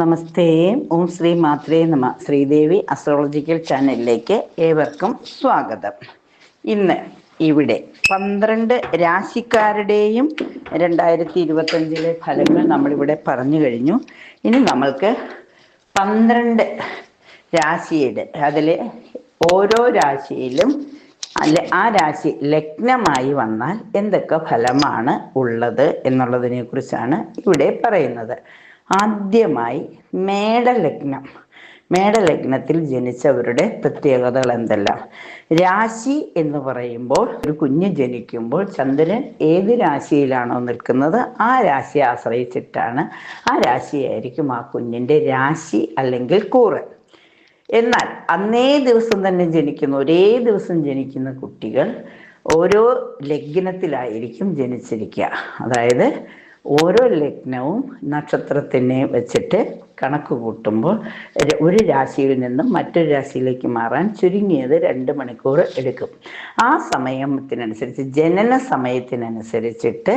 നമസ്തേ. ഓം ശ്രീ മാത്രേ നമ. ശ്രീദേവി അസ്ട്രോളജിക്കൽ ചാനലിലേക്ക് ഏവർക്കും സ്വാഗതം. ഇന്ന് ഇവിടെ പന്ത്രണ്ട് രാശിക്കാരുടെയും രണ്ടായിരത്തി ഇരുപത്തഞ്ചിലെ ഫലങ്ങൾ നമ്മളിവിടെ പറഞ്ഞു കഴിഞ്ഞു. ഇനി നമ്മൾക്ക് പന്ത്രണ്ട് രാശിയുടെ അതിൽ ഓരോ രാശിയിലും അല്ല ആ രാശി ലഗ്നമായി വന്നാൽ എന്തൊക്കെ ഫലമാണ് ഉള്ളത് എന്നുള്ളതിനെ കുറിച്ചാണ് ഇവിടെ പറയുന്നത്. ആദ്യമായി മേടലഗ്നം. മേടലഗ്നത്തിൽ ജനിച്ചവരുടെ പ്രത്യേകതകൾ എന്തെല്ലാം? രാശി എന്ന് പറയുമ്പോൾ ഒരു കുഞ്ഞ് ജനിക്കുമ്പോൾ ചന്ദ്രൻ ഏത് രാശിയിലാണോ നിൽക്കുന്നത് ആ രാശിയെ ആശ്രയിച്ചിട്ടാണ് ആ രാശിയായിരിക്കും ആ കുഞ്ഞിന്റെ രാശി അല്ലെങ്കിൽ കൂറ്. എന്നാൽ അന്നേ ദിവസം തന്നെ ജനിക്കുന്ന ഒരേ ദിവസം ജനിക്കുന്ന കുട്ടികൾ ഓരോ ലഗ്നത്തിലായിരിക്കും ജനിച്ചിരിക്കുക. അതായത് ഓരോ ലഗ്നവും നക്ഷത്രത്തിനെ വെച്ചിട്ട് കണക്ക് കൂട്ടുമ്പോൾ ഒരു രാശിയിൽ നിന്നും മറ്റൊരു രാശിയിലേക്ക് മാറാൻ ചുരുങ്ങിയത് രണ്ട് മണിക്കൂർ എടുക്കും. ആ സമയത്തിനനുസരിച്ച് ജനന സമയത്തിനനുസരിച്ചിട്ട്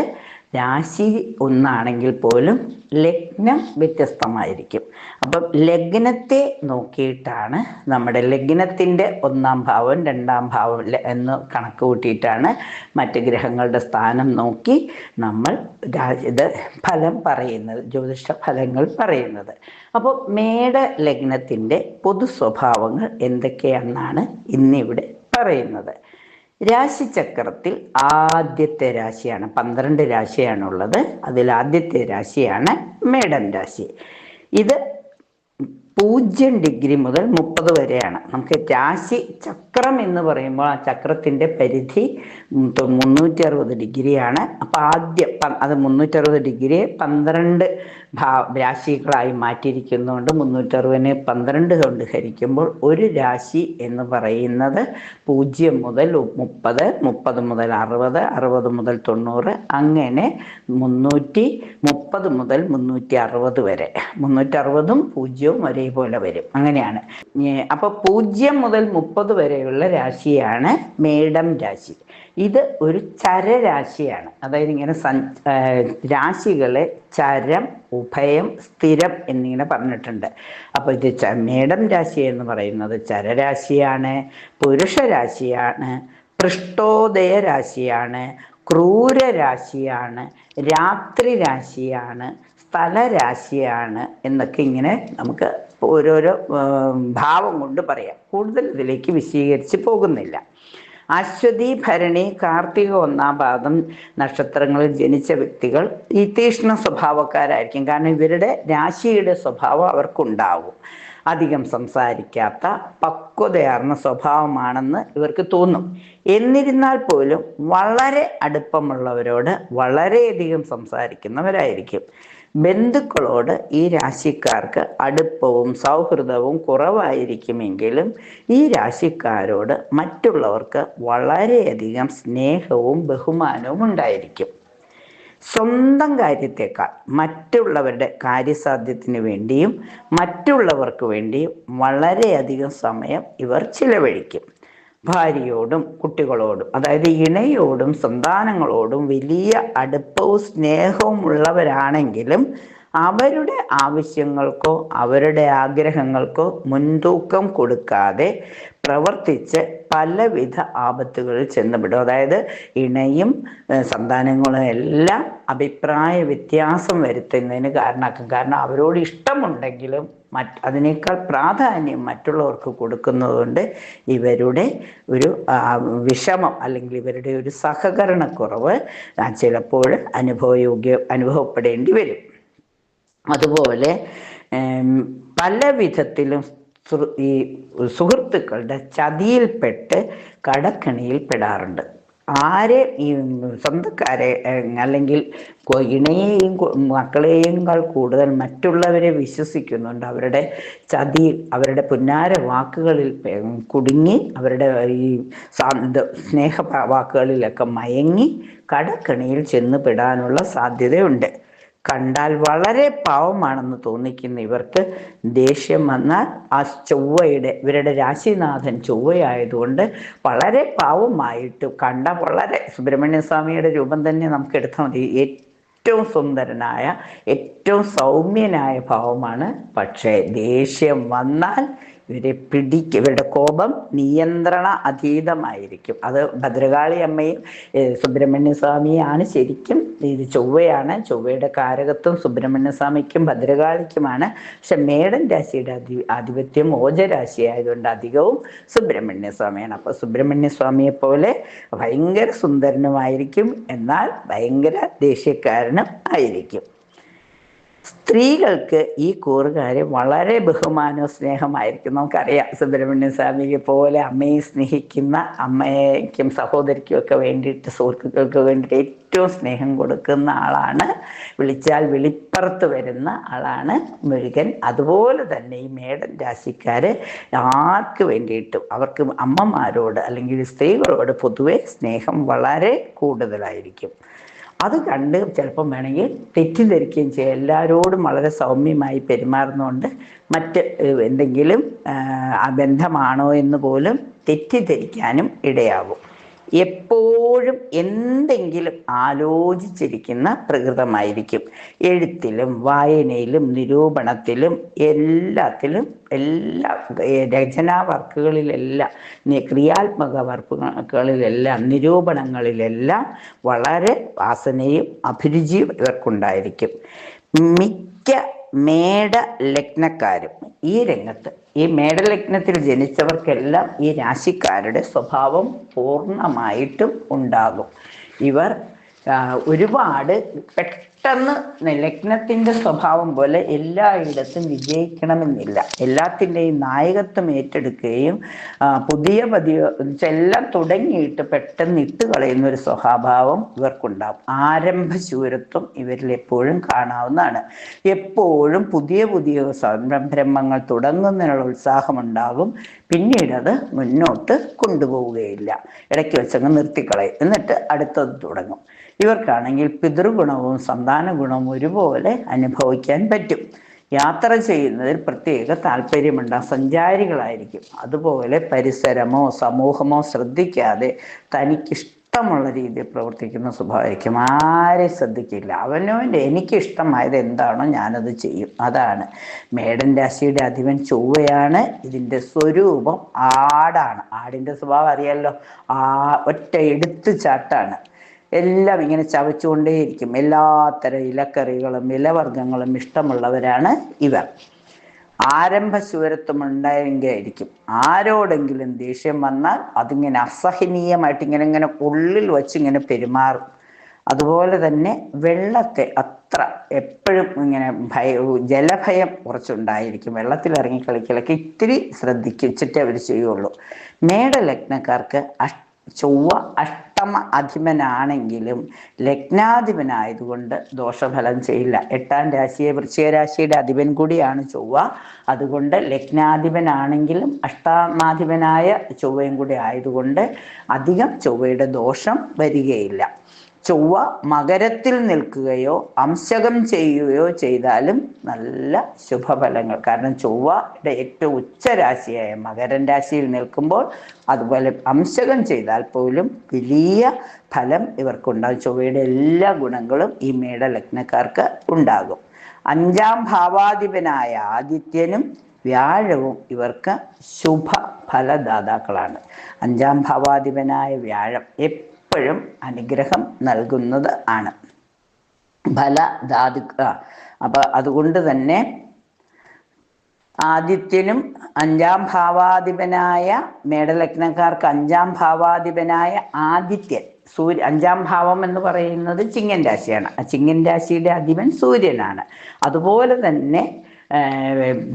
രാശി ഒന്നാണെങ്കിൽ പോലും ലഗ്നം വ്യത്യസ്തമായിരിക്കും. അപ്പം ലഗ്നത്തെ നോക്കിയിട്ടാണ് നമ്മുടെ ലഗ്നത്തിന്റെ ഒന്നാം ഭാവം രണ്ടാം ഭാവം എന്ന് കണക്ക് കൂട്ടിയിട്ടാണ് മറ്റ് ഗ്രഹങ്ങളുടെ സ്ഥാനം നോക്കി നമ്മൾ ഇത് ഫലം പറയുന്നത് ജ്യോതിഷ ഫലങ്ങൾ പറയുന്നത്. അപ്പോൾ മേട ലഗ്നത്തിന്റെ പൊതു സ്വഭാവങ്ങൾ എന്തൊക്കെയാണെന്നാണ് ഇന്നിവിടെ പറയുന്നത്. രാശിചക്രത്തിൽ ആദ്യത്തെ രാശിയാണ് പന്ത്രണ്ട് രാശിയാണുള്ളത്. അതിൽ ആദ്യത്തെ രാശിയാണ് മേഡം രാശി. ഇത് പൂജ്യം ഡിഗ്രി മുതൽ മുപ്പത് വരെയാണ്. നമുക്ക് രാശി ചക്രം എന്ന് പറയുമ്പോൾ ആ ചക്രത്തിന്റെ പരിധി മുന്നൂറ്റി അറുപത് ഡിഗ്രിയാണ്. അപ്പം ആദ്യം അത് മുന്നൂറ്റി അറുപത് ഡിഗ്രിയെ പന്ത്രണ്ട് ഭാ രാശികളായി മാറ്റിയിരിക്കുന്നതുകൊണ്ട് മുന്നൂറ്ററുപതിനെ പന്ത്രണ്ട് കൊണ്ട് ഹരിക്കുമ്പോൾ ഒരു രാശി എന്ന് പറയുന്നത് പൂജ്യം മുതൽ മുപ്പത് മുപ്പത് മുതൽ അറുപത് അറുപത് മുതൽ തൊണ്ണൂറ് അങ്ങനെ മുന്നൂറ്റി മുപ്പത് മുതൽ മുന്നൂറ്റി അറുപത് വരെ. മുന്നൂറ്റി അറുപതും പൂജ്യവും ഒരേപോലെ വരും. അങ്ങനെയാണ്. അപ്പോൾ പൂജ്യം മുതൽ മുപ്പത് വരെയുള്ള രാശിയാണ് മേടം രാശി. ഇത് ഒരു ചരരാശിയാണ്. അതായത് ഇങ്ങനെ സൻ രാശികളെ ചരം ഉഭയം സ്ഥിരം എന്നിങ്ങനെ പറഞ്ഞിട്ടുണ്ട്. അപ്പോൾ ഇത് മേടം രാശി എന്ന് പറയുന്നത് ചരരാശിയാണ് പുരുഷരാശിയാണ് പൃഷ്ഠോദയ രാശിയാണ് ക്രൂര രാശിയാണ് രാത്രി രാശിയാണ് സ്ഥലരാശിയാണ് എന്നൊക്കെ ഇങ്ങനെ നമുക്ക് ഓരോരോ ഭാവം കൊണ്ട് പറയാം. കൂടുതൽ ഇതിലേക്ക് വിശദീകരിച്ച് പോകുന്നില്ല. അശ്വതി ഭരണി കാർത്തിക ഒന്നാം പാദം നക്ഷത്രങ്ങളിൽ ജനിച്ച വ്യക്തികൾ ഈ തീഷ്ണ സ്വഭാവക്കാരായിരിക്കും. കാരണം ഇവരുടെ രാശിയുടെ സ്വഭാവം അവർക്കുണ്ടാവും. അധികം സംസാരിക്കാത്ത പക്വതയാർന്ന സ്വഭാവമാണെന്ന് ഇവർക്ക് തോന്നും. എന്നിരുന്നാൽ പോലും വളരെ അടുപ്പമുള്ളവരോട് വളരെയധികം സംസാരിക്കുന്നവരായിരിക്കും. ബന്ധുക്കളോട് ഈ രാശിക്കാർക്ക് അടുപ്പവും സൗഹൃദവും കുറവായിരിക്കുമെങ്കിലും ഈ രാശിക്കാരോട് മറ്റുള്ളവർക്ക് വളരെയധികം സ്നേഹവും ബഹുമാനവും ഉണ്ടായിരിക്കും. സ്വന്തം കാര്യത്തേക്കാൾ മറ്റുള്ളവരുടെ കാര്യസാധ്യത്തിന് വേണ്ടിയും മറ്റുള്ളവർക്ക് വേണ്ടിയും വളരെയധികം സമയം ഇവർ ചിലവഴിക്കും. ഭാര്യയോടും കുട്ടികളോടും അതായത് ഇണയോടും സന്താനങ്ങളോടും വലിയ അടുപ്പവും സ്നേഹവും ഉള്ളവരാണെങ്കിലും അവരുടെ ആവശ്യങ്ങൾക്കോ അവരുടെ ആഗ്രഹങ്ങൾക്കോ മുൻതൂക്കം കൊടുക്കാതെ പ്രവർത്തിച്ച് പലവിധ ആപത്തുകളിൽ ചെന്നപ്പെടും അതായത് ഇണയും സന്താനങ്ങളും എല്ലാം അഭിപ്രായ വ്യത്യാസം വരുത്തുന്നതിന് കാരണമാക്കും. കാരണം അവരോട് ഇഷ്ടമുണ്ടെങ്കിലും മറ്റ് അതിനേക്കാൾ പ്രാധാന്യം മറ്റുള്ളവർക്ക് കൊടുക്കുന്നതുകൊണ്ട് ഇവരുടെ ഒരു വിഷമം അല്ലെങ്കിൽ ഇവരുടെ ഒരു സഹകരണക്കുറവ് ചിലപ്പോൾ അനുഭവയോഗ്യ അനുഭവപ്പെടേണ്ടി വരും. അതുപോലെ പല വിധത്തിലും ഈ സുഹൃത്തുക്കളുടെ ചതിയിൽപ്പെട്ട് കടക്കണിയിൽ പെടാറുണ്ട്. ആരെ ഈ സ്വന്തക്കാരെ അല്ലെങ്കിൽ ഇണയെയും മക്കളെയേക്കാൾ കൂടുതൽ മറ്റുള്ളവരെ വിശ്വസിക്കുന്നുണ്ട്. അവരുടെ ചതിയിൽ അവരുടെ പുന്നാര വാക്കുകളിൽ കുടുങ്ങി അവരുടെ ഈ സ്നേഹ വാക്കുകളിലൊക്കെ മയങ്ങി കടക്കണിയിൽ ചെന്ന് പെടാനുള്ള സാധ്യതയുണ്ട്. കണ്ടാൽ വളരെ പാവമാണെന്ന് തോന്നിക്കുന്ന ഇവർക്ക് ദേഷ്യം വന്നാൽ ആ ചൊവ്വയുടെ ഇവരുടെ രാശിനാഥൻ ചൊവ്വയായതുകൊണ്ട് വളരെ പാവമായിട്ട് കണ്ട വളരെ സുബ്രഹ്മണ്യ സ്വാമിയുടെ രൂപം തന്നെ നമുക്ക് എടുത്താൽ മതി. ഏറ്റവും സുന്ദരനായ ഏറ്റവും സൗമ്യനായ ഭാവമാണ്. പക്ഷേ ദേഷ്യം വന്നാൽ ഇവരെ പിടിക്കും ഇവരുടെ കോപം നിയന്ത്രണ അതീതമായിരിക്കും. അത് ഭദ്രകാളി അമ്മയും സുബ്രഹ്മണ്യസ്വാമിയാണ് സുബ്രഹ്മണ്യ സ്വാമിയാണ് ശരിക്കും ഇത് ചൊവ്വയാണ്. ചൊവ്വയുടെ കാരകത്വം സുബ്രഹ്മണ്യ സ്വാമിക്കും ഭദ്രകാളിക്കുമാണ്. പക്ഷെ മേടൻ രാശിയുടെ അധി ആധിപത്യം ഓജരാശി ആയതുകൊണ്ട് അധികവും സുബ്രഹ്മണ്യ സ്വാമിയാണ്. അപ്പൊ സുബ്രഹ്മണ്യ സ്വാമിയെ പോലെ ഭയങ്കര സുന്ദരനുമായിരിക്കും. എന്നാൽ ഭയങ്കര ദേഷ്യക്കാരനും ആയിരിക്കും. സ്ത്രീകൾക്ക് ഈ കൂറുകാരെ വളരെ ബഹുമാനവും സ്നേഹമായിരിക്കും. നമുക്കറിയാം സുബ്രഹ്മണ്യ സ്വാമിയെ പോലെ അമ്മയെ സ്നേഹിക്കുന്ന അമ്മയ്ക്കും സഹോദരിക്കും ഒക്കെ വേണ്ടിയിട്ട് സുഹൃത്തുക്കൾക്ക് വേണ്ടിയിട്ട് ഏറ്റവും സ്നേഹം കൊടുക്കുന്ന ആളാണ്. വിളിച്ചാൽ വിളിപ്പുറത്ത് വരുന്ന ആളാണ് മുരുകൻ. അതുപോലെ തന്നെ ഈ മേടൻ രാശിക്കാര് ആർക്ക് വേണ്ടിയിട്ടും അവർക്ക് അമ്മമാരോട് അല്ലെങ്കിൽ സ്ത്രീകളോട് പൊതുവെ സ്നേഹം വളരെ കൂടുതലായിരിക്കും. അത് കണ്ട് ചിലപ്പം വേണമെങ്കിൽ തെറ്റിദ്ധരിക്കുകയും ചെയ്യും. എല്ലാവരോടും വളരെ സൗമ്യമായി പെരുമാറുന്നതുകൊണ്ട് മറ്റ് എന്തെങ്കിലും ബന്ധമാണോ എന്ന് പോലും തെറ്റിദ്ധരിക്കാനും ഇടയാകും എപ്പോഴും എന്തെങ്കിലും ആലോചിച്ചിരിക്കുന്ന പ്രകൃതമായിരിക്കും. എഴുത്തിലും വായനയിലും നിരൂപണത്തിലും എല്ലാത്തിലും എല്ലാ രചനാ വർക്കുകളിലെല്ലാം ക്രിയാത്മക വർക്കുകളിലെല്ലാം നിരൂപണങ്ങളിലെല്ലാം വളരെ വാസനയും അഭിരുചിയും ഇവർക്കുണ്ടായിരിക്കും. മിക്ക മേട ലഗ്നക്കാരും ഈ രംഗത്ത് ഈ മേടലഗ്നത്തിൽ ജനിച്ചവർക്കെല്ലാം ഈ രാശിക്കാരുടെ സ്വഭാവം പൂർണമായിട്ടും ഉണ്ടാകും. ഇവർ ഒരുപാട് പെട്ടെന്ന് ലഗ്നത്തിന്റെ സ്വഭാവം പോലെ എല്ലായിടത്തും വിജയിക്കണമെന്നില്ല. എല്ലാത്തിന്റെയും നായകത്വം ഏറ്റെടുക്കുകയും പുതിയ പതിയ എല്ലാം തുടങ്ങിയിട്ട് പെട്ടെന്ന് ഇട്ട് കളയുന്ന ഒരു സ്വഭാവം ഇവർക്കുണ്ടാവും. ആരംഭശൂരത്വം ഇവരിൽ എപ്പോഴും കാണാവുന്നതാണ്. എപ്പോഴും പുതിയ പുതിയ സംരംഭങ്ങൾ തുടങ്ങുന്നതിനുള്ള ഉത്സാഹമുണ്ടാകും. പിന്നീട് അത് മുന്നോട്ട് കൊണ്ടുപോവുകയില്ല. ഇടയ്ക്ക് വെച്ചങ്ങ് നിർത്തിക്കളയും. എന്നിട്ട് അടുത്തത് തുടങ്ങും. ഇവർക്കാണെങ്കിൽ പിതൃഗുണവും സന്താന ഗുണവും ഒരുപോലെ അനുഭവിക്കാൻ പറ്റും. യാത്ര ചെയ്യുന്നതിൽ പ്രത്യേക താല്പര്യമുണ്ടാകും സഞ്ചാരികളായിരിക്കും. അതുപോലെ പരിസരമോ സമൂഹമോ ശ്രദ്ധിക്കാതെ തനിക്കിഷ്ടമുള്ള രീതിയിൽ പ്രവർത്തിക്കുന്ന സ്വഭാവമായിരിക്കും. ആരെ ശ്രദ്ധിക്കില്ല. അവനവന്റെ എനിക്കിഷ്ടമായത് എന്താണോ ഞാനത് ചെയ്യും. അതാണ്. മേടൻ രാശിയുടെ അധിപൻ ചൊവ്വയാണ്. ഇതിന്റെ സ്വരൂപം ആടാണ്. ആടിന്റെ സ്വഭാവം അറിയാമല്ലോ ആ ഒറ്റ എടുത്തു ചാട്ടാണ്. എല്ലാം ഇങ്ങനെ ചവച്ചുകൊണ്ടേയിരിക്കും. എല്ലാത്തരം ഇലക്കറികളും ഇലവർഗങ്ങളും ഇഷ്ടമുള്ളവരാണ് ഇവർ. ആരംഭ ശൂരത്വം ഉണ്ടായെങ്കിലായിരിക്കും ആരോടെങ്കിലും ദേഷ്യം വന്നാൽ അതിങ്ങനെ അസഹനീയമായിട്ട് ഇങ്ങനെ ഇങ്ങനെ ഉള്ളിൽ വച്ച് ഇങ്ങനെ പെരുമാറും. അതുപോലെ തന്നെ വെള്ളത്തെ അത്ര എപ്പോഴും ഇങ്ങനെ ഭയ ജലഭയം കുറച്ചുണ്ടായിരിക്കും. വെള്ളത്തിൽ ഇറങ്ങി കളിക്കലൊക്കെ ഇത്തിരി ശ്രദ്ധിച്ചിട്ടേ അവർ ചെയ്യുള്ളൂ. മേടലഗ്നക്കാർക്ക് അഷ് ചൊവ്വ അഷ്ടമ അധിപനാണെങ്കിലും ലഗ്നാധിപനായതുകൊണ്ട് ദോഷഫലം ചെയ്യില്ല. എട്ടാം രാശിയെ വൃശ്ചികരാശിയുടെ അധിപൻ കൂടിയാണ് ചൊവ്വ. അതുകൊണ്ട് ലഗ്നാധിപനാണെങ്കിലും അഷ്ടമാധിപനായ ചൊവ്വയും കൂടി ആയതുകൊണ്ട് അധികം ചൊവ്വയുടെ ദോഷം വരികയില്ല. ചൊവ്വ മകരത്തിൽ നിൽക്കുകയോ അംശകം ചെയ്യുകയോ ചെയ്താലും നല്ല ശുഭഫലങ്ങൾ. കാരണം ചൊവ്വയുടെ ഏറ്റവും ഉച്ചരാശിയായ മകരൻ രാശിയിൽ നിൽക്കുമ്പോൾ അതുപോലെ അംശകം ചെയ്താൽ പോലും വലിയ ഫലം ഇവർക്കുണ്ടാകും. ചൊവ്വയുടെ എല്ലാ ഗുണങ്ങളും ഈ മേട ലഗ്നക്കാർക്ക് ഉണ്ടാകും. അഞ്ചാം ഭാവാധിപനായ ആദിത്യനും വ്യാഴവും ഇവർക്ക് ശുഭ ഫലദാതാക്കളാണ് അഞ്ചാം ഭാവാധിപനായ വ്യാഴം എപ്പോഴും അനുഗ്രഹം നൽകുന്നത് ആണ്. ഫലധാതു അപ്പൊ അതുകൊണ്ട് തന്നെ ആദിത്യനും അഞ്ചാം ഭാവാധിപനായ മേടലഗ്നക്കാർക്ക് അഞ്ചാം ഭാവാധിപനായ ആദിത്യൻ സൂര്യ അഞ്ചാം ഭാവം എന്ന് പറയുന്നത് ചിങ്ങൻ രാശിയാണ്. ആ ചിങ്ങൻ രാശിയുടെ അധിപൻ സൂര്യനാണ്. അതുപോലെ തന്നെ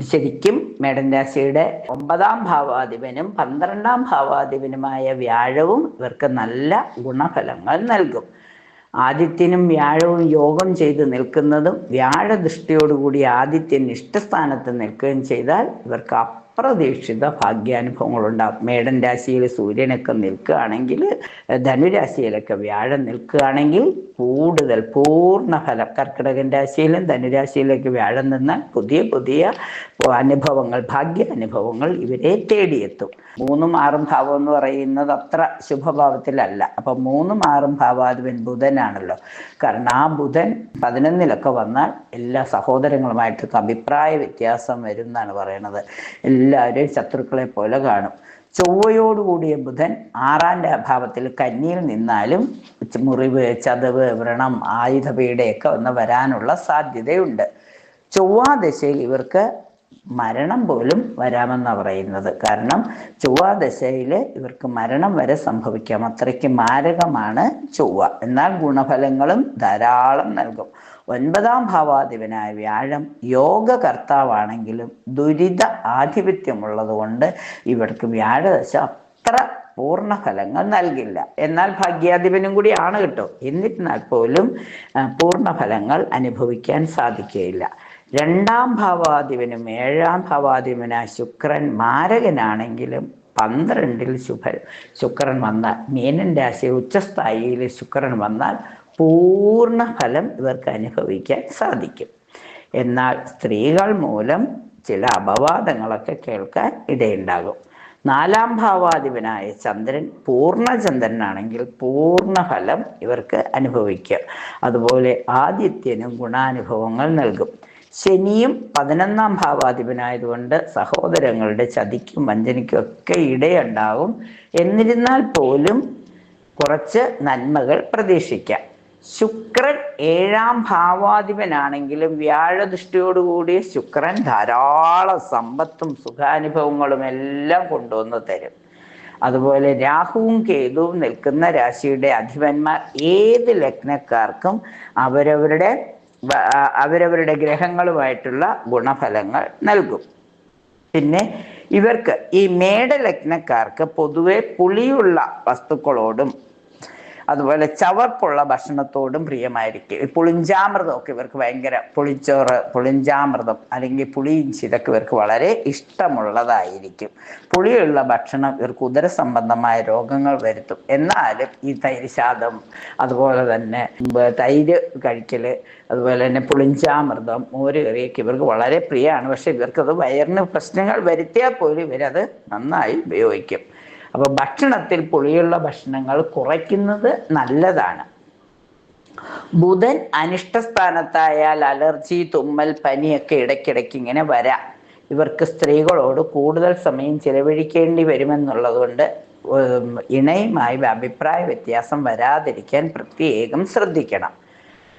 ശരിക്കും മേടൻ രാശിയുടെ ഒമ്പതാം ഭാവാധിപനും പന്ത്രണ്ടാം ഭാവാധിപനുമായ വ്യാഴവും ഇവർക്ക് നല്ല ഗുണഫലങ്ങൾ നൽകും. ആദിത്യനും വ്യാഴവും യോഗം ചെയ്ത് നിൽക്കുന്നതും വ്യാഴ ദൃഷ്ടിയോടുകൂടി ആദിത്യൻ ഇഷ്ടസ്ഥാനത്ത് നിൽക്കുകയും ചെയ്താൽ ഇവർക്ക് അപ്രതീക്ഷിത ഭാഗ്യാനുഭവങ്ങൾ ഉണ്ടാകും മേടൻ രാശിയിൽ സൂര്യനൊക്കെ നിൽക്കുകയാണെങ്കിൽ ധനുരാശിയിലൊക്കെ വ്യാഴം നിൽക്കുകയാണെങ്കിൽ കൂടുതൽ പൂർണ ഫലം. കർക്കിടകൻ രാശിയിലും ധനുരാശിയിലേക്ക് വ്യാഴം നിന്നാൽ പുതിയ പുതിയ അനുഭവങ്ങൾ ഭാഗ്യ അനുഭവങ്ങൾ ഇവരെ തേടിയെത്തും. മൂന്നും ആറും ഭാവം എന്ന് പറയുന്നത് അത്ര ശുഭഭാവത്തിലല്ല. അപ്പൊ മൂന്നും ആറും ഭാവാധിപൻ ബുധനാണല്ലോ. കാരണം ആ ബുധൻ പതിനൊന്നിലൊക്കെ വന്നാൽ എല്ലാ സഹോദരങ്ങളുമായിട്ടൊക്കെ അഭിപ്രായ വ്യത്യാസം വരും എന്നാണ് പറയണത്. എല്ലാവരും ശത്രുക്കളെ പോലെ കാണും. ചൊവ്വയോടുകൂടിയ ബുധൻ ആറാം അഭാവത്തിൽ കന്നിയിൽ നിന്നാലും മുറിവ് ചതവ് വ്രണം ആയുധപീഡയൊക്കെ ഒന്ന് വരാനുള്ള സാധ്യതയുണ്ട്. ചൊവ്വാദശയിൽ ഇവർക്ക് മരണം പോലും വരാമെന്നാണ് പറയുന്നത്. കാരണം ചൊവ്വാദശയിൽ ഇവർക്ക് മരണം വരെ സംഭവിക്കാം. അത്രയ്ക്ക് മാരകമാണ് ചൊവ്വ. എന്നാൽ ഗുണഫലങ്ങളും ധാരാളം നൽകും. ഒൻപതാം ഭാവാധിപനായ വ്യാഴം യോഗകർത്താവാണെങ്കിലും ദുരിത ആധിപത്യമുള്ളത് കൊണ്ട് ഇവർക്ക് വ്യാഴദശ അത്ര പൂർണ ഫലങ്ങൾ നൽകില്ല. എന്നാൽ ഭാഗ്യാധിപനും കൂടിയാണ് കേട്ടോ. എന്നിരുന്നാൽ പോലും പൂർണ ഫലങ്ങൾ അനുഭവിക്കാൻ സാധിക്കുകയില്ല. രണ്ടാം ഭാവാധിപനും ഏഴാം ഭാവാധിപനായ ശുക്രൻ മാരകനാണെങ്കിലും പന്ത്രണ്ടിൽ ശുഭ ശുക്രൻ വന്നാൽ മീനൻ രാശി ഉച്ചസ്ഥായിയിൽ ശുക്രൻ വന്നാൽ പൂർണ ഫലം ഇവർക്ക് അനുഭവിക്കാൻ സാധിക്കും. എന്നാൽ സ്ത്രീകൾ മൂലം ചില അപവാദങ്ങളൊക്കെ കേൾക്കാൻ ഇടയുണ്ടാകും. നാലാം ഭാവാധിപനായ ചന്ദ്രൻ പൂർണചന്ദ്രനാണെങ്കിൽ പൂർണ ഫലം ഇവർക്ക് അനുഭവിക്കുക അതുപോലെ ആദിത്യനും ഗുണാനുഭവങ്ങൾ നൽകും. ശനിയും പതിനൊന്നാം ഭാവാധിപനായതുകൊണ്ട് സഹോദരങ്ങളുടെ ചതിക്കും വഞ്ചനയ്ക്കും ഒക്കെ ഇടയുണ്ടാവും എന്നിരുന്നാൽ പോലും കുറച്ച് നന്മകൾ പ്രതീക്ഷിക്കാം. ശുക്രൻ ഏഴാം ഭാവാധിപനാണെങ്കിലും വ്യാഴദൃഷ്ടിയോടുകൂടിയ ശുക്രൻ ധാരാളം സമ്പത്തും സുഖാനുഭവങ്ങളും എല്ലാം കൊണ്ടുവന്ന് തരും. അതുപോലെ രാഹുവും കേതുവും നിൽക്കുന്ന രാശിയുടെ അധിപന്മാർ ഏത് ലഗ്നക്കാർക്കും അവരവരുടെ അവരവരുടെ ഗ്രഹങ്ങളുമായിട്ടുള്ള ഗുണഫലങ്ങൾ നൽകും. പിന്നെ ഇവർക്ക് ഈ മേടലഗ്നക്കാർക്ക് പൊതുവെ പുളിയുള്ള വസ്തുക്കളോടും അതുപോലെ ചവർപ്പുള്ള ഭക്ഷണത്തോടും പ്രിയമായിരിക്കും. പുളിഞ്ചാമൃതമൊക്കെ ഇവർക്ക് ഭയങ്കര പുളിച്ചോറ് പുളിഞ്ചാമൃതം അല്ലെങ്കിൽ പുളിയിഞ്ചി ഇതൊക്കെ ഇവർക്ക് വളരെ ഇഷ്ടമുള്ളതായിരിക്കും. പുളിയുള്ള ഭക്ഷണം ഇവർക്ക് ഉദര സംബന്ധമായ രോഗങ്ങൾ വരുത്തും. എന്നാലും ഈ തൈര്ശാദം അതുപോലെ തന്നെ തൈര് കഴിക്കൽ അതുപോലെ തന്നെ പുളിഞ്ചാമൃതം മോര് കറിയൊക്കെ ഇവർക്ക് വളരെ പ്രിയമാണ്. പക്ഷെ ഇവർക്കത് വയറിന് പ്രശ്നങ്ങൾ വരുത്തിയാൽ പോലും ഇവരത് നന്നായി ഉപയോഗിക്കും. അപ്പോൾ ഭക്ഷണത്തിൽ പുളിയുള്ള ഭക്ഷണങ്ങൾ കുറയ്ക്കുന്നത് നല്ലതാണ്. ബുധൻ അനിഷ്ടസ്ഥാനത്തായാൽ അലർജി തുമ്മൽ പനിയൊക്കെ ഇടയ്ക്കിടയ്ക്ക് ഇങ്ങനെ വരാം. ഇവർക്ക് സ്ത്രീകളോട് കൂടുതൽ സമയം ചിലവഴിക്കേണ്ടി വരുമെന്നുള്ളതുകൊണ്ട് ഇണയുമായി അഭിപ്രായ വ്യത്യാസം വരാതിരിക്കാൻ പ്രത്യേകം ശ്രദ്ധിക്കണം.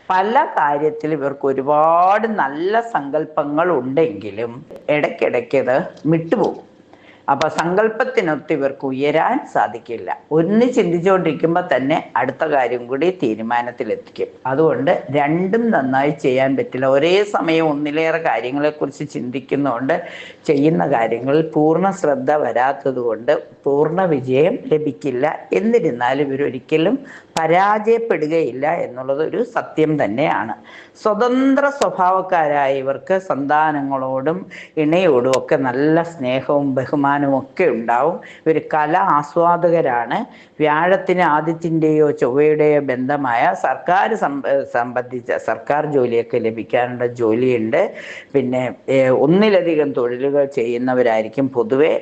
പല കാര്യത്തിൽ ഇവർക്ക് ഒരുപാട് നല്ല സങ്കല്പങ്ങൾ ഉണ്ടെങ്കിലും ഇടയ്ക്കിടയ്ക്ക് അത് വിട്ടുപോകും അപ്പൊ സങ്കല്പത്തിനൊത്ത് ഇവർക്ക് ഉയരാൻ സാധിക്കില്ല. ഒന്ന് ചിന്തിച്ചുകൊണ്ടിരിക്കുമ്പോൾ തന്നെ അടുത്ത കാര്യം കൂടി തീരുമാനത്തിലെത്തിക്കും. അതുകൊണ്ട് രണ്ടും നന്നായി ചെയ്യാൻ പറ്റില്ല. ഒരേ സമയം ഒന്നിലേറെ കാര്യങ്ങളെക്കുറിച്ച് ചിന്തിക്കുന്നതുകൊണ്ട് ചെയ്യുന്ന കാര്യങ്ങളിൽ പൂർണ ശ്രദ്ധ വരാത്തത് കൊണ്ട് പൂർണ വിജയം ലഭിക്കില്ല. എന്നിരുന്നാലും ഇവരൊരിക്കലും പരാജയപ്പെടുകയില്ല എന്നുള്ളത് ഒരു സത്യം തന്നെയാണ്. സ്വതന്ത്ര സ്വഭാവക്കാരായ ഇവർക്ക് സന്താനങ്ങളോടും ഇണയോടും ഒക്കെ നല്ല സ്നേഹവും ബഹുമാനവും ഒക്കെ ഉണ്ടാവും. ഇവർ കല ആസ്വാദകരാണ്. വ്യാഴത്തിന് ആദ്യത്തിന്റെയോ ചൊവ്വയുടെയോ ബന്ധമായ സർക്കാർ സംബന്ധിച്ച സർക്കാർ ജോലിയൊക്കെ ലഭിക്കാനുള്ള ജോലിയുണ്ട്. പിന്നെ ഒന്നിലധികം തൊഴിലുകൾ ചെയ്യുന്നവരായിരിക്കും പൊതുവെ.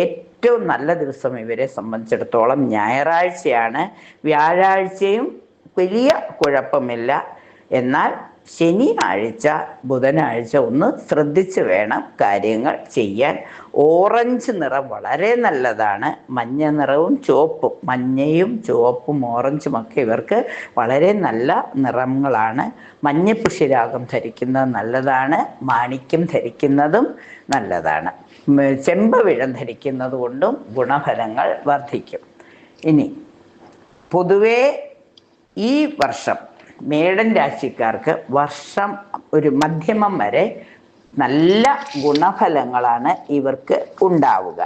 ഏറ്റവും നല്ല ദിവസം ഇവരെ സംബന്ധിച്ചിടത്തോളം ഞായറാഴ്ചയാണ്. വ്യാഴാഴ്ചയും വലിയ കുഴപ്പമില്ല. എന്നാൽ ശനിയാഴ്ച ബുധനാഴ്ച ഒന്ന് ശ്രദ്ധിച്ച് വേണം കാര്യങ്ങൾ ചെയ്യാൻ. ഓറഞ്ച് നിറം വളരെ നല്ലതാണ്. മഞ്ഞ നിറവും ചുവപ്പും മഞ്ഞയും ചുവപ്പും ഓറഞ്ചും ഒക്കെ ഇവർക്ക് വളരെ നല്ല നിറങ്ങളാണ്. മഞ്ഞപ്പുഷിരാഗം ധരിക്കുന്നത് നല്ലതാണ്. മാണിക്യം ധരിക്കുന്നതും നല്ലതാണ്. ചെമ്പവിഴം ധരിക്കുന്നത് കൊണ്ടും ഗുണഫലങ്ങൾ വർദ്ധിക്കും. ഇനി പൊതുവേ ഈ വർഷം മേടൻ രാശിക്കാർക്ക് വർഷം ഒരു മധ്യമം വരെ നല്ല ഗുണഫലങ്ങളാണ് ഇവർക്ക് ഉണ്ടാവുക.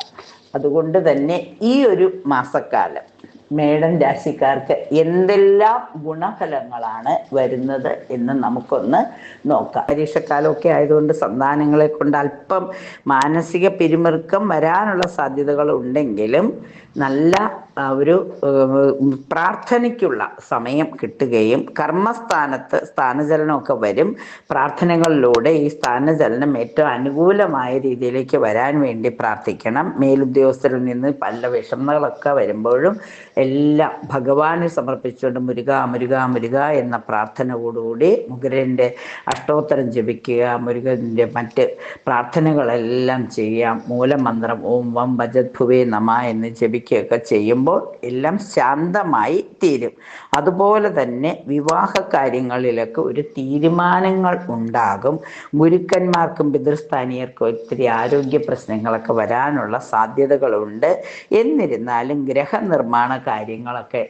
അതുകൊണ്ട് തന്നെ ഈ ഒരു മാസക്കാലം മേടൻ രാശിക്കാർക്ക് എന്തെല്ലാം ഗുണഫലങ്ങളാണ് വരുന്നത് എന്ന് നമുക്കൊന്ന് നോക്കാം. പരീക്ഷക്കാലമൊക്കെ ആയതുകൊണ്ട് സന്താനങ്ങളെ കൊണ്ട് അല്പം മാനസിക പിരിമുറുക്കം വരാനുള്ള സാധ്യതകൾ ഉണ്ടെങ്കിലും നല്ല ഒരു പ്രാർത്ഥനയ്ക്കുള്ള സമയം കിട്ടുകയും കർമ്മസ്ഥാനത്ത് സ്ഥാനചലനമൊക്കെ വരും. പ്രാർത്ഥനകളിലൂടെ ഈ സ്ഥാനചലനം ഏറ്റവും അനുകൂലമായ രീതിയിലേക്ക് വരാൻ വേണ്ടി പ്രാർത്ഥിക്കണം. മേലുദ്യോഗസ്ഥരിൽ നിന്ന് പല വിഷമങ്ങളൊക്കെ വരുമ്പോഴും എല്ലാം ഭഗവാന് സമർപ്പിച്ചുകൊണ്ട് മുരുക മുരുക മുരുക എന്ന പ്രാർത്ഥനയോടുകൂടി മുരുകന്റെ അഷ്ടോത്തരം ജപിക്കുക മുരുകന്റെ മറ്റ് പ്രാർത്ഥനകളെല്ലാം ചെയ്യാം. മൂലമന്ത്രം ഓം വം ഭജത് ഭുവേ നമ എന്ന് ജപിക്കുകയൊക്കെ ചെയ്യുമ്പോൾ എല്ലാം ശാന്തമായി തീരും. അതുപോലെ തന്നെ വിവാഹ കാര്യങ്ങളിലൊക്കെ ഒരു തീരുമാനങ്ങൾ ഉണ്ടാകും. ഗുരുക്കന്മാർക്കും പിതൃസ്ഥാനീയർക്കും ഒത്തിരി ആരോഗ്യ പ്രശ്നങ്ങളൊക്കെ വരാനുള്ള സാധ്യതകളുണ്ട്. എന്നിരുന്നാലും ഗ്രഹനിർമ്മാണ കാര്യങ്ങളൊക്കെ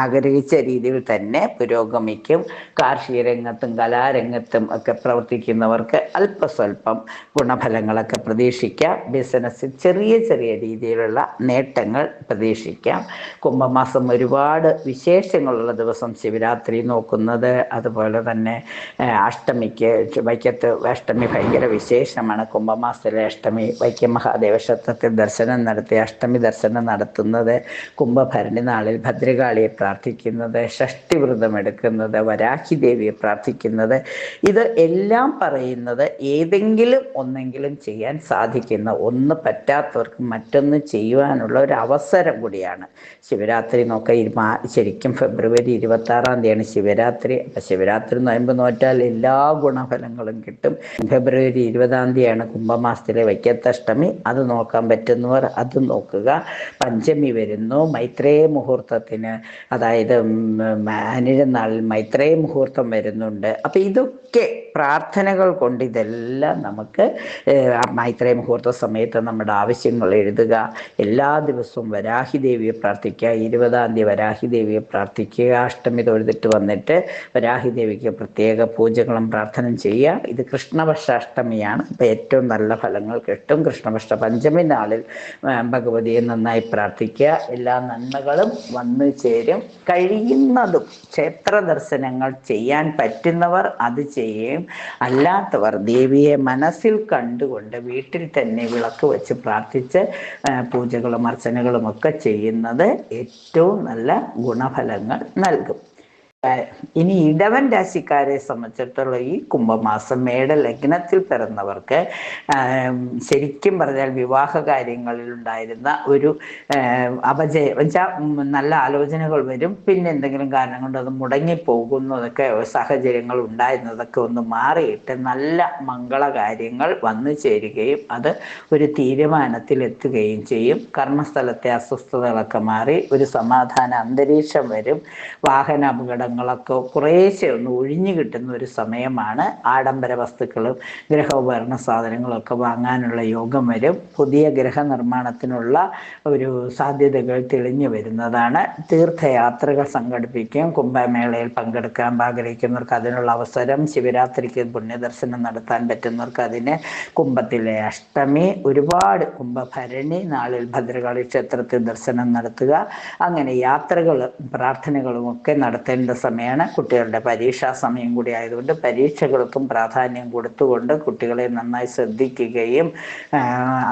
ആഗ്രഹിച്ച രീതിയിൽ തന്നെ പുരോഗമിക്കും. കാർഷിക രംഗത്തും കലാരംഗത്തും ഒക്കെ പ്രവർത്തിക്കുന്നവർക്ക് അല്പസ്വല്പം ഗുണഫലങ്ങളൊക്കെ പ്രതീക്ഷിക്കാം. ബിസിനസ്സിൽ ചെറിയ ചെറിയ രീതിയിലുള്ള നേട്ടങ്ങൾ പ്രതീക്ഷിക്കാം. കുംഭമാസം ഒരുപാട് വിശേഷങ്ങളുള്ള ദിവസം ശിവരാത്രി നോക്കുന്നത്. അതുപോലെ തന്നെ അഷ്ടമിക്ക് വൈക്കത്ത് അഷ്ടമി ഭയങ്കര വിശേഷമാണ്. കുംഭമാസത്തിലെ അഷ്ടമി വൈക്കം മഹാദേവക്ഷേത്രത്തിൽ ദർശനം നടത്തി അഷ്ടമി ദർശനം നടത്തുന്നത് കുംഭഭരണി നാളിൽ ഭദ്രകാളിയെ പ്രാർത്ഥിക്കുന്നത് ഷഷ്ടി വ്രതം എടുക്കുന്നത് വരാഹി ദേവിയെ പ്രാർത്ഥിക്കുന്നത്. ഇത് എല്ലാം പറയുന്നത് ഏതെങ്കിലും ഒന്നെങ്കിലും ചെയ്യാൻ സാധിക്കുന്ന ഒന്ന് പറ്റാത്തവർക്ക് മറ്റൊന്ന് ചെയ്യുവാനുള്ള ഒരു അവസരം കൂടിയാണ്. ശിവരാത്രി നോക്ക ശരിക്കും ഫെബ്രുവരി ഇരുപത്തി ആറാം തീയതിയാണ് ശിവരാത്രി. അപ്പം ശിവരാത്രി നോയമ്പ് നോറ്റാൽ എല്ലാ ഗുണഫലങ്ങളും കിട്ടും. ഫെബ്രുവരി ഇരുപതാം തീയതിയാണ് കുംഭമാസത്തിലെ വൈക്കത്തഷ്ടമി. അത് നോക്കാൻ പറ്റുന്നവർ അത് നോക്കുക. പഞ്ചമി വരുന്നു മൈത്രേയ മുഹൂർത്തത്തിന്. അതായത് അനിരുന്നാളിൽ മൈത്രേയ മുഹൂർത്തം വരുന്നുണ്ട്. അപ്പം ഇതൊക്കെ പ്രാർത്ഥനകൾ കൊണ്ട് ഇതെല്ലാം നമുക്ക് മൈത്രേ മുഹൂർത്ത സമയത്ത് നമ്മുടെ ആവശ്യങ്ങൾ എഴുതുക. എല്ലാ ദിവസവും വരാഹി ദേവിയെ പ്രാർത്ഥിക്കുക. ഇരുപതാം തീയതി വരാഹി ദേവിയെ പ്രാർത്ഥിക്കുക. അഷ്ടമി തൊഴുതിട്ട് വന്നിട്ട് വരാഹി ദേവിക്ക് പ്രത്യേക പൂജകളും പ്രാർത്ഥനയും ചെയ്യുക. ഇത് കൃഷ്ണപക്ഷ അഷ്ടമിയാണ് അപ്പം ഏറ്റവും നല്ല ഫലങ്ങൾ കിട്ടും. കൃഷ്ണപക്ഷ പഞ്ചമി നാളിൽ ഭഗവതിയെ നന്നായി പ്രാർത്ഥിക്കുക. എല്ലാ നന്മകളും വന്നു ചേരും. കഴിയുന്നതും ക്ഷേത്ര ദർശനങ്ങൾ ചെയ്യാൻ പറ്റുന്നവർ അത് ചെയ്യുകയും അല്ലാത്തവർ ദേവിയെ മനസ്സിൽ കണ്ടുകൊണ്ട് വീട്ടിൽ തന്നെ വിളക്ക് വെച്ച് പ്രാർത്ഥിച്ച് പൂജകളും അർച്ചനകളും ഒക്കെ ചെയ്യുന്നത് ഏറ്റവും നല്ല ഗുണഫലങ്ങൾ നൽകും. ഇനി ഇടവൻ രാശിക്കാരെ സംബന്ധിച്ചിടത്തോളം ഈ കുംഭമാസം മേട ലഗ്നത്തിൽ പിറന്നവർക്ക് ശരിക്കും പറഞ്ഞാൽ വിവാഹ കാര്യങ്ങളിൽ ഉണ്ടായിരുന്ന ഒരു അപജയം വെച്ചാൽ നല്ല ആലോചനകൾ വരും. പിന്നെ എന്തെങ്കിലും കാരണം കൊണ്ട് അത് മുടങ്ങിപ്പോകുന്നതൊക്കെ സാഹചര്യങ്ങൾ ഉണ്ടായിരുന്നതൊക്കെ ഒന്ന് മാറിയിട്ട് നല്ല മംഗള കാര്യങ്ങൾ വന്നു ചേരുകയും അത് ഒരു തീരുമാനത്തിൽ എത്തുകയും ചെയ്യും. കർമ്മസ്ഥലത്തെ അസ്വസ്ഥതകളൊക്കെ മാറി ഒരു സമാധാന അന്തരീക്ഷം വരും. വാഹന അപകടങ്ങളൊക്കെ കുറേശ്ശെ ഒന്ന് ഒഴിഞ്ഞു കിട്ടുന്ന ഒരു സമയമാണ് ആഡംബര വസ്തുക്കളും ഗ്രഹോപകരണ സാധനങ്ങളൊക്കെ വാങ്ങാനുള്ള യോഗം വരും. പുതിയ ഗ്രഹനിർമ്മാണത്തിനുള്ള ഒരു സാധ്യതകൾ തെളിഞ്ഞു വരുന്നതാണ്. തീർത്ഥയാത്രകൾ സംഘടിപ്പിക്കും. കുംഭമേളയിൽ പങ്കെടുക്കാൻ ആഗ്രഹിക്കുന്നവർക്ക് അതിനുള്ള അവസരം ശിവരാത്രിക്ക് പുണ്യദർശനം നടത്താൻ പറ്റുന്നവർക്ക് അതിന് കുംഭത്തിലെ അഷ്ടമി ഒരുപാട് കുംഭഭരണി നാളിൽ ഭദ്രകാളി ക്ഷേത്രത്തിൽ ദർശനം നടത്തുക. അങ്ങനെ യാത്രകൾ പ്രാർത്ഥനകളും ഒക്കെ നടത്തേണ്ട സമയമാണ്. കുട്ടികളുടെ പരീക്ഷാ സമയം കൂടി ആയതുകൊണ്ട് പരീക്ഷകൾക്കും പ്രാധാന്യം കൊടുത്തുകൊണ്ട് കുട്ടികളെ നന്നായി ശ്രദ്ധിക്കുകയും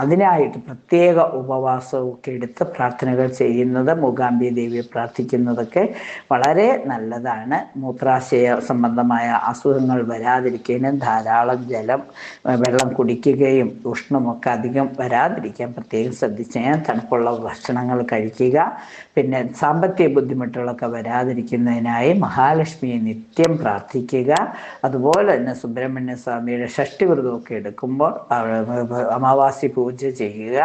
അതിനായിട്ട് പ്രത്യേക ഉപവാസമൊക്കെ എടുത്ത് പ്രാർത്ഥനകൾ ചെയ്യുന്നത് മൂകാംബി ദേവിയെ പ്രാർത്ഥിക്കുന്നതൊക്കെ വളരെ നല്ലതാണ്. മൂത്രാശയ സംബന്ധമായ അസുഖങ്ങൾ വരാതിരിക്കാനും ധാരാളം ജലം വെള്ളം കുടിക്കുകയും ഉഷ്ണമൊക്കെ അധികം വരാതിരിക്കാൻ പ്രത്യേകം ശ്രദ്ധിച്ച് തണുപ്പുള്ള ഭക്ഷണങ്ങൾ കഴിക്കുക. പിന്നെ സാമ്പത്തിക ബുദ്ധിമുട്ടുകളൊക്കെ വരാതിരിക്കുന്നതിനായി മഹാലക്ഷ്മിയെ നിത്യം പ്രാർത്ഥിക്കുക. അതുപോലെ തന്നെ സുബ്രഹ്മണ്യ സ്വാമിയുടെ ഷഷ്ടിവ്രതമൊക്കെ എടുക്കുമ്പോൾ അമാവാസി പൂജ ചെയ്യുക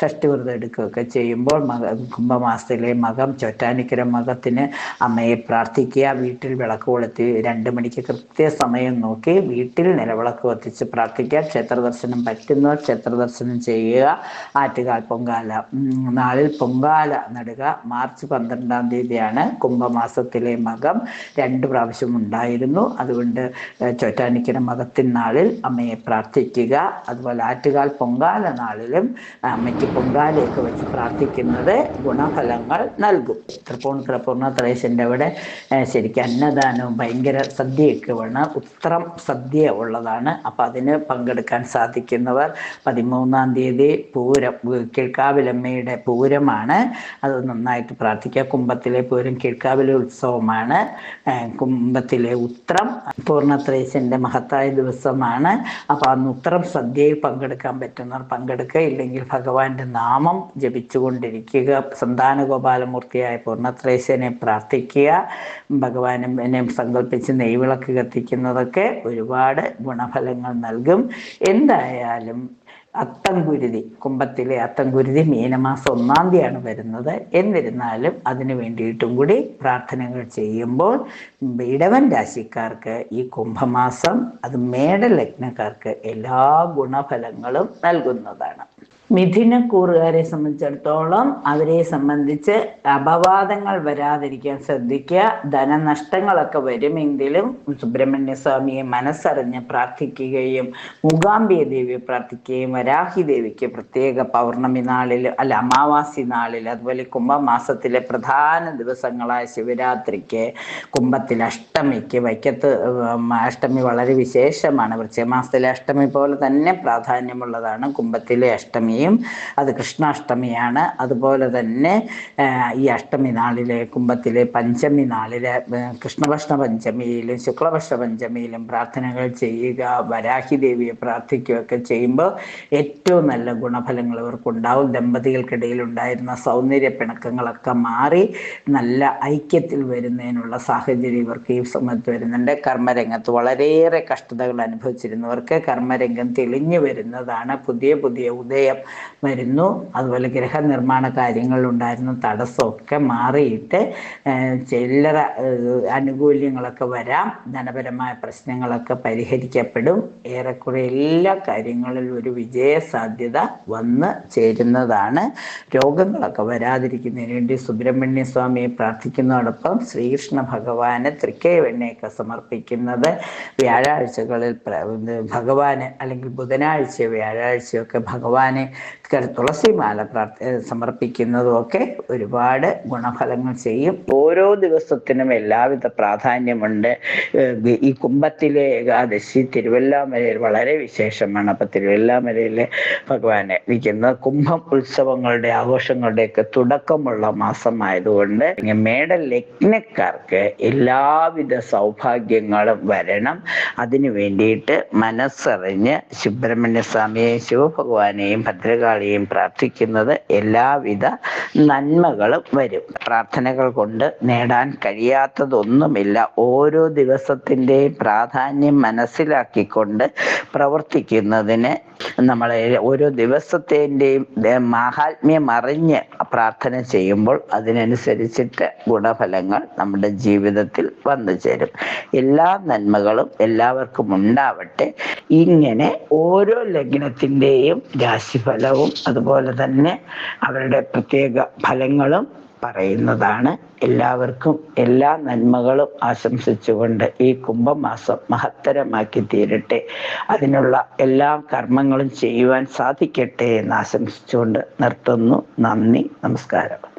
ഷഷ്ടിവ്രതം എടുക്കുകയൊക്കെ ചെയ്യുമ്പോൾ മക കുംഭമാസത്തിലെ മകം ചൊറ്റാനിക്കര മകത്തിന് അമ്മയെ പ്രാർത്ഥിക്കുക. വീട്ടിൽ വിളക്ക് കൊളുത്തി രണ്ട് മണിക്ക് കൃത്യസമയം നോക്കി വീട്ടിൽ നിലവിളക്ക് കത്തിച്ച് പ്രാർത്ഥിക്കുക. ക്ഷേത്ര ദർശനം പറ്റുന്നവർ ക്ഷേത്ര ദർശനം ചെയ്യുക. ആറ്റുകാൽ പൊങ്കാല നാളിൽ പൊങ്കാല നടുക. മാർച്ച് പന്ത്രണ്ടാം തീയതിയാണ് കുംഭമാസത്തിലെ മകം യോഗം രണ്ട് പ്രാവശ്യം ഉണ്ടായിരുന്നു. അതുകൊണ്ട് ചോറ്റാനിക്കര മകത്തിൻ നാളിൽ അമ്മയെ പ്രാർത്ഥിക്കുക അതുപോലെ ആറ്റുകാൽ പൊങ്കാല നാളിലും അമ്മയ്ക്ക് പൊങ്കാലയൊക്കെ വെച്ച് പ്രാർത്ഥിക്കുന്നത് ഗുണഫലങ്ങൾ നൽകും. തൃപ്പൂണിത്തുറ പൂർണത്രേശന്റെ അവിടെ ശരിക്കും അന്നദാനവും ഭയങ്കര സദ്യയൊക്കെ വേണം. ഉത്രം സദ്യ ഉള്ളതാണ്. അപ്പം അതിന് പങ്കെടുക്കാൻ സാധിക്കുന്നവർ പതിമൂന്നാം തീയതി പൂരം കിഴക്കാവിലമ്മയുടെ പൂരമാണ്. അത് നന്നായിട്ട് പ്രാർത്ഥിക്കുക. കുംഭത്തിലെ പൂരം കിഴക്കാവിലെ ഉത്സവമാണ്. കുംഭത്തിലെ ഉത്രം പൂർണത്രേശന്റെ മഹത്തായ ദിവസമാണ്. അപ്പോൾ അന്ന് ഉത്രം സദ്യയിൽ പങ്കെടുക്കാൻ പറ്റുന്നവർ പങ്കെടുക്കുക. ഇല്ലെങ്കിൽ ഭഗവാന്റെ നാമം ജപിച്ചുകൊണ്ടിരിക്കുക. സന്താന ഗോപാലമൂർത്തിയായ പൂർണത്രേശനെ പ്രാർത്ഥിക്കുക. ഭഗവാനെ സങ്കല്പിച്ച് നെയ്വിളക്ക് കത്തിക്കുന്നതൊക്കെ ഒരുപാട് ഗുണഫലങ്ങൾ നൽകും. എന്തായാലും അത്തംകുരുതി കുംഭത്തിലെ അത്തംകുരുതി മീനമാസം ഒന്നാം തീയതിയാണ് വരുന്നത്. എന്നിരുന്നാലും അതിനു വേണ്ടിയിട്ടും കൂടി പ്രാർത്ഥനകൾ ചെയ്യുമ്പോൾ ഇടവൻ രാശിക്കാർക്ക് ഈ കുംഭമാസം അത് മേടലഗ്നക്കാർക്ക് എല്ലാ ഗുണഫലങ്ങളും നൽകുന്നതാണ്. മിഥുനക്കൂറുകാരെ സംബന്ധിച്ചിടത്തോളം അവരെ സംബന്ധിച്ച് അപവാദങ്ങൾ വരാതിരിക്കാൻ ശ്രദ്ധിക്കുക. ധനനഷ്ടങ്ങളൊക്കെ വരുമെങ്കിലും സുബ്രഹ്മണ്യ സ്വാമിയെ മനസ്സറിഞ്ഞ് പ്രാർത്ഥിക്കുകയും മൂകാംബിക ദേവിയെ പ്രാർത്ഥിക്കുകയും വരാഹി ദേവിക്ക് പ്രത്യേക പൗർണമി നാളിൽ അല്ല അമാവാസി നാളിൽ അതുപോലെ കുംഭമാസത്തിലെ പ്രധാന ദിവസങ്ങളായ ശിവരാത്രിക്ക് കുംഭത്തിൽ അഷ്ടമിക്ക് വൈക്കത്ത് അഷ്ടമി വളരെ വിശേഷമാണ്. വൃശ്ചമാസത്തിലെ അഷ്ടമി പോലെ തന്നെ പ്രാധാന്യമുള്ളതാണ് കുംഭത്തിലെ അഷ്ടമിയും അത് കൃഷ്ണാഷ്ടമിയാണ്. അതുപോലെ തന്നെ ഈ അഷ്ടമി നാളിലെ കുംഭത്തിലെ പഞ്ചമി നാളിലെ കൃഷ്ണഭക്ഷണ പഞ്ചമിയിലും ശുക്ലപക്ഷ പഞ്ചമിയിലും പ്രാർത്ഥനകൾ ചെയ്യുക വരാഹി ദേവിയെ പ്രാർത്ഥിക്കുകയൊക്കെ ചെയ്യുമ്പോൾ ഏറ്റവും നല്ല ഗുണഫലങ്ങൾ ഇവർക്കുണ്ടാവും. ദമ്പതികൾക്കിടയിൽ ഉണ്ടായിരുന്ന സൗന്ദര്യ പിണക്കങ്ങളൊക്കെ മാറി നല്ല ഐക്യത്തിൽ വരുന്നതിനുള്ള സാഹചര്യം ഇവർക്ക് ഈ സമയത്ത് വരുന്നുണ്ട്. കർമ്മരംഗത്ത് വളരെയേറെ കഷ്ടതകൾ അനുഭവിച്ചിരുന്നവർക്ക് കർമ്മരംഗം തെളിഞ്ഞു വരുന്നതാണ് പുതിയ പുതിയ ഉദയം. വരുന്നു. അതുപോലെ ഗ്രഹനിർമ്മാണ കാര്യങ്ങളിലുണ്ടായിരുന്ന തടസ്സമൊക്കെ മാറിയിട്ട് ചില്ലറ ആനുകൂല്യങ്ങളൊക്കെ വരാം. ധനപരമായ പ്രശ്നങ്ങളൊക്കെ പരിഹരിക്കപ്പെടും. ഏറെക്കുറെ എല്ലാ കാര്യങ്ങളിലും ഒരു വിജയ സാധ്യത വന്ന് ചേരുന്നതാണ്. രോഗങ്ങളൊക്കെ വരാതിരിക്കുന്നതിന് വേണ്ടി സുബ്രഹ്മണ്യ സ്വാമിയെ പ്രാർത്ഥിക്കുന്നതോടൊപ്പം ശ്രീകൃഷ്ണ ഭഗവാന് തൃക്കൈവെണ്ണയൊക്കെ സമർപ്പിക്കുന്നത്. വ്യാഴാഴ്ചകളിൽ ഭഗവാന് അല്ലെങ്കിൽ ബുധനാഴ്ച വ്യാഴാഴ്ചയൊക്കെ ഭഗവാനെ തുളസിമാല പ്രാർത്ഥ ഏഹ് സമർപ്പിക്കുന്നതും ഒക്കെ ഒരുപാട് ഗുണഫലങ്ങൾ ചെയ്യും. ഓരോ ദിവസത്തിനും എല്ലാവിധ പ്രാധാന്യമുണ്ട്. ഈ കുംഭത്തിലെ ഏകാദശി തിരുവല്ലാമലയിൽ വളരെ വിശേഷമാണ്. അപ്പൊ തിരുവല്ലാമലയിലെ ഭഗവാനെ ഇരിക്കുന്ന കുംഭം ഉത്സവങ്ങളുടെ ആഘോഷങ്ങളുടെ ഒക്കെ തുടക്കമുള്ള മാസമായതുകൊണ്ട് മേട ലഗ്നക്കാർക്ക് എല്ലാവിധ സൗഭാഗ്യങ്ങളും വരണം. അതിനു വേണ്ടിയിട്ട് മനസ്സറിഞ്ഞ് സുബ്രഹ്മണ്യ സ്വാമിയെയും ശിവഭഗവാനെയും ഭദ്രകാളിയെയും പ്രാർത്ഥിക്കുന്നത് എല്ലാവിധ നന്മകളും വരും. പ്രാർത്ഥനകൾ കൊണ്ട് നേടാൻ കഴിയാത്തതൊന്നുമില്ല. ഓരോ ദിവസത്തിന്റെയും പ്രാധാന്യം മനസ്സിലാക്കിക്കൊണ്ട് പ്രവർത്തിക്കുന്നതിന് നമ്മൾ ഓരോ ദിവസത്തിന്റെയും മാഹാത്മ്യം അറിഞ്ഞ് പ്രാർത്ഥന ചെയ്യുമ്പോൾ അതിനനുസരിച്ചിട്ട് ഗുണഫലങ്ങൾ നമ്മുടെ ജീവിതത്തിൽ വന്നു ചേരും. എല്ലാ നന്മകളും എല്ലാവർക്കും ഉണ്ടാവട്ടെ. ഇങ്ങനെ ഓരോ ലഗ്നത്തിന്റെയും രാശിഫലവും അതുപോലെ തന്നെ അവരുടെ പ്രത്യേക ഫലങ്ങളും പറയുന്നതാണ്. എല്ലാവർക്കും എല്ലാ നന്മകളും ആശംസിച്ചുകൊണ്ട് ഈ കുംഭമാസം മഹത്തരമാക്കി തീരട്ടെ. അതിനുള്ള എല്ലാ കർമ്മങ്ങളും ചെയ്യുവാൻ സാധിക്കട്ടെ എന്ന് ആശംസിച്ചുകൊണ്ട് നിർത്തുന്നു. നന്ദി നമസ്കാരം.